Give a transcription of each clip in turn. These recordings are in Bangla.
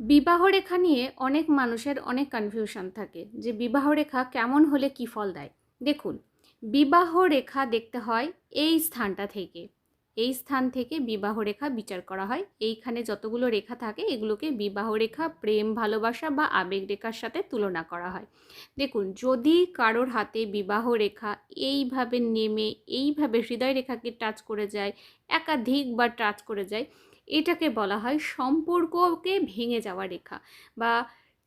বিবাহ রেখা নিয়ে অনেক মানুষের অনেক কনফিউশন থাকে যে বিবাহ রেখা কেমন হলে কী ফল দেয়। দেখুন, বিবাহ রেখা দেখতে হয় এই স্থানটা থেকে। এই স্থান থেকে বিবাহ রেখা বিচার করা হয়। এইখানে যতগুলো রেখা থাকে এগুলোকে বিবাহ রেখা, প্রেম, ভালোবাসা বা আবেগ রেখার সাথে তুলনা করা হয়। দেখুন, যদি কারোর হাতে বিবাহ রেখা এইভাবে নেমে, এইভাবে হৃদয় রেখাকে টাচ করে যায় একাধিক বা টাচ করে যায় এটাকে বলা হয় সম্পর্ককে ভেঙে যাওয়া রেখা বা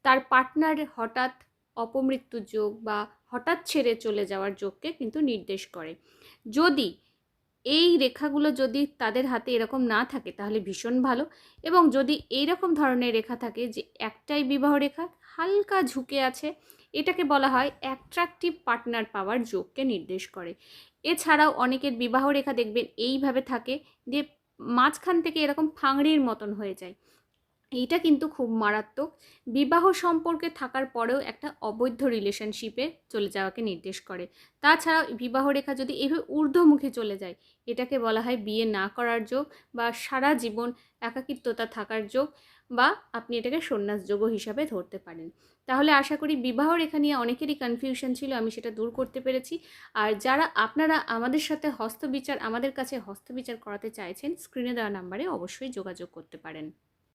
তার পার্টনার হঠাৎ অপমৃত্যু যোগ বা হঠাৎ ছেড়ে চলে যাওয়ার যোগকে কিন্তু নির্দেশ করে। যদি এই রেখাগুলো যদি তাদের হাতে এরকম না থাকে তাহলে ভীষণ ভালো এবং যদি এই রকম ধরনের রেখা থাকে যে একটাই বিবাহ রেখা হালকা ঝুঁকে আছে, এটাকে বলা হয় অ্যাট্রাকটিভ পার্টনার পাওয়ার যোগকে নির্দেশ করে। এছাড়াও অনেকের বিবাহ রেখা দেখবেন এইভাবে থাকে দিয়ে মাঝখান থেকে এরকম ফাংড়ির মতন হয়ে যায়। এইটা কিন্তু খুব মারাত্মক। বিবাহ সম্পর্কে থাকার পরেও একটা অবৈধ রিলেশনশিপে চলে যাওয়াকে নির্দেশ করে। তাছাড়াও বিবাহ রেখা যদি এভাবে ঊর্ধ্বমুখী চলে যায়, এটাকে বলা হয় বিয়ে না করার যোগ বা সারা জীবন একাকিত্বতা থাকার যোগ বা আপনি এটাকে সন্ন্যাস যোগ্য হিসাবে ধরতে পারেন। তাহলে আশা করি বিবাহ রেখা নিয়ে অনেকেরই কনফিউশন ছিল, আমি সেটা দূর করতে পেরেছি। আর যারা আপনারা আমাদের সাথে হস্তবিচার, আমাদের কাছে হস্তবিচার করাতে চাইছেন স্ক্রিনে দেওয়া নাম্বারে অবশ্যই যোগাযোগ করতে পারেন।